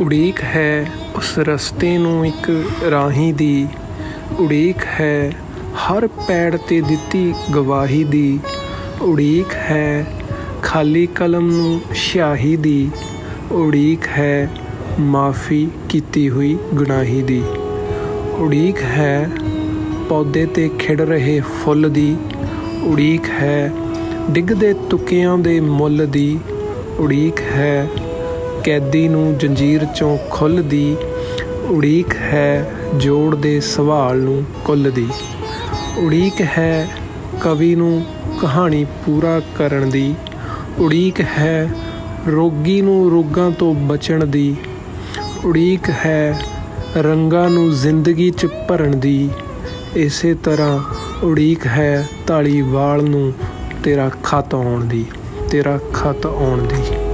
ਉਡੀਕ ਹੈ, ਉਸ ਰਸਤੇ ਨੂੰ ਇੱਕ ਰਾਹੀ ਦੀ। ਉਡੀਕ ਹੈ, ਹਰ ਪੈੜ ਤੇ ਦਿੱਤੀ ਗਵਾਹੀ ਦੀ। ਉਡੀਕ ਹੈ, ਖਾਲੀ ਕਲਮ ਨੂੰ ਸਿਆਹੀ ਦੀ। ਉਡੀਕ ਹੈ, ਮਾਫੀ ਕੀਤੀ ਹੋਈ ਗੁਨਾਹੀ ਦੀ। ਉਡੀਕ ਹੈ, ਪੌਦੇ ਤੇ ਖਿੜ ਰਹੇ ਫੁੱਲ ਦੀ। ਉਡੀਕ ਹੈ, ਡਿੱਗਦੇ ਤੁਕਿਆਂ ਦੇ ਮੁੱਲ ਦੀ। ਉਡੀਕ ਹੈ ਕੈਦੀ ਨੂੰ ਜੰਜੀਰ ਚੋਂ ਖੁੱਲ ਦੀ ਉਡੀਕ ਹੈ, ਜੋੜ ਦੇ ਸਵਾਲ ਨੂੰ ਕੁੱਲ ਦੀ। ਉਡੀਕ ਹੈ, ਕਵੀ ਨੂੰ ਕਹਾਣੀ ਪੂਰਾ ਕਰਨ ਦੀ। ਉਡੀਕ ਹੈ, ਰੋਗੀ ਨੂੰ ਰੋਗਾਂ ਤੋਂ ਬਚਣ ਦੀ। ਉਡੀਕ ਹੈ, ਰੰਗਾਂ ਨੂੰ ਜ਼ਿੰਦਗੀ 'ਚ ਭਰਨ ਦੀ। ਇਸੇ ਤਰ੍ਹਾਂ ਉਡੀਕ ਹੈ ਧਾਲੀਵਾਲ ਨੂੰ ਤੇਰਾ ਖਤ ਆਉਣ ਦੀ, ਤੇਰਾ ਖਤ ਆਉਣ ਦੀ।